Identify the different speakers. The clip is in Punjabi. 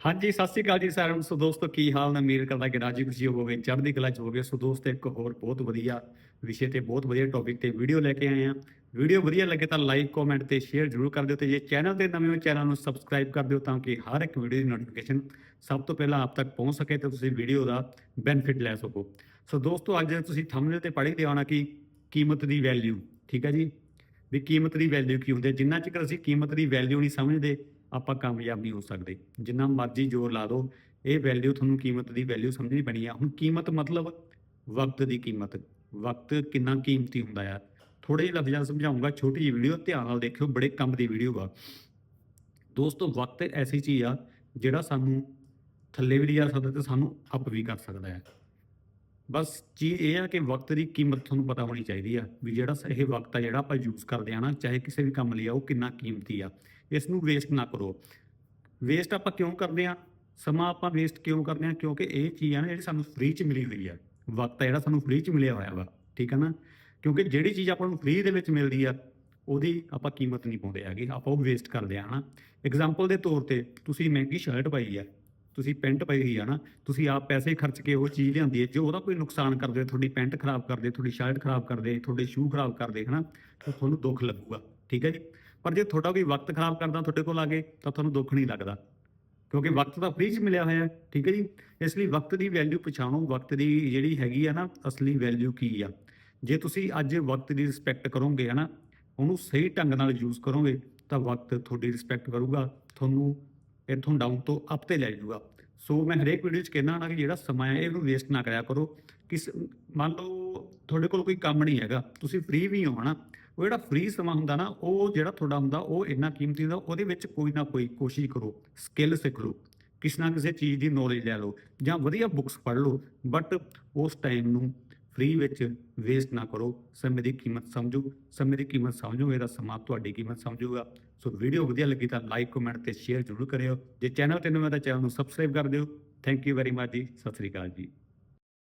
Speaker 1: ਹਾਂਜੀ, ਸਤਿ ਸ਼੍ਰੀ ਅਕਾਲ ਜੀ ਸਾਰਿਆਂ ਨੂੰ। ਸੋ ਦੋਸਤੋ, ਕੀ ਹਾਲ ਨੇ? ਉਮੀਦ ਕਰਦਾ ਕਿ ਰਾਜੀ ਖੁਸ਼ੀ ਹੋਵੇ ਚੜ੍ਹਦੀ ਕਲਾ ਚ ਹੋਵੇ ਸੋ ਦੋਸਤ, ਇੱਕ ਹੋਰ ਬਹੁਤ ਵਧੀਆ ਵਿਸ਼ੇ ਤੇ ਬਹੁਤ ਵਧੀਆ ਟੌਪਿਕ ਤੇ ਵੀਡੀਓ ਲੈ ਕੇ ਆਏ ਆ ਵੀਡੀਓ ਵਧੀਆ ਲੱਗੇ ਤਾਂ ਲਾਈਕ ਕਮੈਂਟ ਤੇ ਸ਼ੇਅਰ ਜ਼ਰੂਰ ਕਰ ਦਿਓ ਤੇ ਜੇ ਚੈਨਲ ਤੇ ਨਵੇਂ ਹੋ ਚੈਨਲ ਨੂੰ ਸਬਸਕ੍ਰਾਈਬ ਕਰ ਦਿਓ ਤਾਂ ਕਿ ਹਰ ਇੱਕ ਵੀਡੀਓ ਦੀ ਨੋਟੀਫਿਕੇਸ਼ਨ ਸਭ ਤੋਂ ਪਹਿਲਾਂ ਆਪ ਤੱਕ ਪਹੁੰਚ ਸਕੇ ਤੇ ਤੁਸੀਂ ਵੀਡੀਓ ਦਾ ਬੈਨੀਫਿਟ ਲੈ ਸਕੋ। ਸੋ ਦੋਸਤੋ, ਅੱਜ ਤੁਸੀਂ ਥੰਬਨੇਲ ਤੇ ਪੜ੍ਹੀ ਲਿਆਉਣਾ ਕਿ ਕੀਮਤ ਦੀ ਵੈਲਿਊ ਠੀਕ ਹੈ ਜੀ? ਵੀ ਕੀਮਤ ਦੀ ਵੈਲਿਊ ਕੀ ਹੁੰਦੀ ਹੈ? ਜਿੰਨਾ ਚਿਰ ਅਸੀਂ ਕੀਮਤ ਦੀ ਵੈਲਿਊ ਨਹੀਂ ਸਮਝਦੇ ਆਪਾਂ ਕਾਮਯਾਬ ਨਹੀਂ ਹੋ ਸਕਦੇ। ਜਿੰਨਾ ਮਰਜ਼ੀ ਜ਼ੋਰ ਲਾ ਦਿਓ ਇਹ ਵੈਲਿਊ ਤੁਹਾਨੂੰ ਕੀਮਤ ਦੀ ਵੈਲਿਊ ਸਮਝਣੀ ਪੈਣੀ ਆ। ਹੁਣ ਕੀਮਤ ਮਤਲਬ ਵਕਤ ਦੀ ਕੀਮਤ। ਵਕਤ ਕਿੰਨਾ ਕੀਮਤੀ ਹੁੰਦਾ ਆ। ਥੋੜੇ ਜਿਹੇ ਲਫ਼ਜ਼ਾਂ 'ਚ ਸਮਝਾਉਂਗਾ, ਛੋਟੀ ਜਿਹੀ ਵੀਡੀਓ ਧਿਆਨ ਨਾਲ ਦੇਖਿਓ, ਬੜੇ ਕੰਮ ਦੀ ਵੀਡੀਓ ਆ। ਦੋਸਤੋ, ਵਕਤ ਐਸੀ ਚੀਜ਼ ਆ, ਜਿਹੜਾ ਸਾਨੂੰ ਥੱਲੇ ਵੀ ਲਿਜਾ ਸਕਦਾ ਤੇ ਸਾਨੂੰ ਅਪ ਵੀ ਕਰ ਸਕਦਾ ਹੈ ਬਸ ਚੀਜ਼ ਇਹ ਆ ਕਿ ਵਕਤ ਦੀ ਕੀਮਤ ਤੁਹਾਨੂੰ ਪਤਾ ਹੋਣੀ ਚਾਹੀਦੀ ਆ ਵੀ ਜਿਹੜਾ ਇਹ ਵਕਤ ਆ ਜਿਹੜਾ ਆਪਾਂ ਯੂਜ਼ ਕਰਦੇ ਆ ਨਾ, ਚਾਹੇ ਕਿਸੇ ਵੀ ਕੰਮ ਲਈ ਆ, ਉਹ ਕਿੰਨਾ ਕੀਮਤੀ ਆ। ਇਸ ਨੂੰ ਵੇਸਟ ਨਾ ਕਰੋ। ਵੇਸਟ ਆਪਾਂ ਕਿਉਂ ਕਰਦੇ ਆ? ਸਮਾਂ ਆਪਾਂ ਵੇਸਟ ਕਿਉਂ ਕਰਦੇ ਆ? ਕਿਉਂਕਿ ਇਹ ਚੀਜ਼ ਆ ਨਾ ਜਿਹੜੀ ਸਾਨੂੰ ਫ੍ਰੀ ਚ ਮਿਲੀ ਹੋਈ ਆ। ਵਕਤ ਆ ਜਿਹੜਾ ਸਾਨੂੰ ਫ੍ਰੀ ਚ ਮਿਲਿਆ ਹੋਇਆ ਵਾ, ਠੀਕ ਆ ਨਾ? ਕਿਉਂਕਿ ਜਿਹੜੀ ਚੀਜ਼ ਆਪਾਂ ਨੂੰ ਫ੍ਰੀ ਦੇ ਵਿੱਚ ਮਿਲਦੀ ਆ, ਉਹਦੀ ਆਪਾਂ ਕੀਮਤ ਨਹੀਂ ਪਾਉਂਦੇ ਹੈਗੇ, ਆਪਾਂ ਉਹ ਵੇਸਟ ਕਰਦੇ ਆ, ਹਨਾ? ਐਗਜ਼ਾਮਪਲ ਦੇ ਤੌਰ ਤੇ ਤੁਸੀਂ ਮਹਿੰਗੀ ਸ਼ਰਟ ਪਾਈ ਆ। ਤੁਸੀਂ ਪੈਂਟ ਪਾਈ ਹੋਈ ਆ ਨਾ, ਤੁਸੀਂ ਆਪ ਪੈਸੇ ਖਰਚ ਕੇ ਉਹ ਚੀਜ਼ ਲਿਆਂਦੀ ਹੈ ਜੇ ਉਹਦਾ ਕੋਈ ਨੁਕਸਾਨ ਕਰ ਦੇ, ਤੁਹਾਡੀ ਪੈਂਟ ਖਰਾਬ ਕਰ ਦੇ, ਤੁਹਾਡੀ ਸ਼ਰਟ ਖਰਾਬ ਕਰ ਦੇ, ਤੁਹਾਡੇ ਸ਼ੂ ਖਰਾਬ ਕਰ ਦੇ, ਹਨਾ, ਤਾਂ ਤੁਹਾਨੂੰ ਦੁੱਖ ਲੱਗੂਗਾ, ਠੀਕ ਹੈ ਜੀ? ਪਰ ਜੇ ਤੁਹਾਡਾ ਕੋਈ ਵਕਤ ਖਰਾਬ ਕਰਦਾ ਤੁਹਾਡੇ ਕੋਲ ਆ ਗਏ ਤਾਂ ਤੁਹਾਨੂੰ ਦੁੱਖ ਨਹੀਂ ਲੱਗਦਾ, ਕਿਉਂਕਿ ਵਕਤ ਤਾਂ ਫ੍ਰੀ 'ਚ ਮਿਲਿਆ ਹੋਇਆ ਹੈ ਠੀਕ ਹੈ ਜੀ? ਇਸ ਲਈ ਵਕਤ ਦੀ ਵੈਲਿਊ ਪਛਾਣੋ, ਵਕਤ ਦੀ ਜਿਹੜੀ ਹੈਗੀ ਆ ਨਾ, ਅਸਲੀ ਵੈਲਿਊ ਕੀ ਆ? ਜੇ ਤੁਸੀਂ ਅੱਜ ਵਕਤ ਦੀ ਰਿਸਪੈਕਟ ਕਰੋਗੇ, ਹਨਾ, ਉਹਨੂੰ ਸਹੀ ਢੰਗ ਨਾਲ ਯੂਜ਼ ਕਰੋਗੇ, ਤਾਂ ਵਕਤ ਤੁਹਾਡੀ ਰਿਸਪੈਕਟ ਕਰੂਗਾ, ਤੁਹਾਨੂੰ ਇੱਥੋਂ ਡਾਊਨ ਤੋਂ ਅਪ ਤੇ ਲੈ ਜਾਊਗਾ। ਸੋ ਮੈਂ ਹਰੇਕ ਵੀਡੀਓ 'ਚ ਕਹਿੰਦਾ ਹਾਂ ਕਿ ਜਿਹੜਾ ਸਮਾਂ ਹੈ, ਇਹਨੂੰ ਵੇਸਟ ਨਾ ਕਰਿਆ ਕਰੋ। ਕਿਸ, ਮੰਨ ਲਓ ਤੁਹਾਡੇ ਕੋਲ ਕੋਈ ਕੰਮ ਨਹੀਂ ਹੈਗਾ, ਤੁਸੀਂ ਫ੍ਰੀ ਵੀ ਹੋ ਹਨਾ, ਉਹ ਜਿਹੜਾ ਫ੍ਰੀ ਸਮਾਂ ਹੁੰਦਾ ਨਾ, ਉਹ ਜਿਹੜਾ ਤੁਹਾਡਾ ਹੁੰਦਾ, ਉਹ ਇੰਨਾ ਕੀਮਤੀ ਹੁੰਦਾ, ਉਹਦੇ ਵਿੱਚ ਕੋਈ ਨਾ ਕੋਈ ਕੋਸ਼ਿਸ਼ ਕਰੋ ਸਕਿੱਲ ਸਿੱਖ ਲਓ ਕਿਸੇ ਨਾ ਕਿਸੇ ਚੀਜ਼ ਦੀ ਨੌਲੇਜ ਲੈ ਲਓ, ਜਾਂ ਵਧੀਆ ਬੁੱਕਸ ਪੜ੍ਹ ਲਓ ਬਟ ਉਸ ਟਾਈਮ ਨੂੰ ਫ੍ਰੀ ਵਿੱਚ ਵੇਸਟ ਨਾ ਕਰੋ। ਸਮੇਂ ਦੀ ਕੀਮਤ ਸਮਝੋ। ਸਮੇਂ ਦੀ ਕੀਮਤ ਸਮਝੋਗੇ ਤਾਂ ਸਮਾਂ ਤੁਹਾਡੀ ਕੀਮਤ ਸਮਝੂਗਾ। ਸੋ ਵੀਡੀਓ ਵਧੀਆ ਲੱਗੀ ਤਾਂ ਲਾਈਕ ਕਮੈਂਟ ਤੇ ਸ਼ੇਅਰ ਜ਼ਰੂਰ ਕਰਿਓ। ਜੇ ਚੈਨਲ ਤੇ ਨਵੇਂ ਤਾਂ ਚੈਨਲ ਨੂੰ ਸਬਸਕ੍ਰਾਈਬ ਕਰ ਦਿਓ। ਥੈਂਕ ਯੂ ਵੈਰੀ ਮਚ ਜੀ। ਸਤਿ ਸ੍ਰੀ ਅਕਾਲ ਜੀ।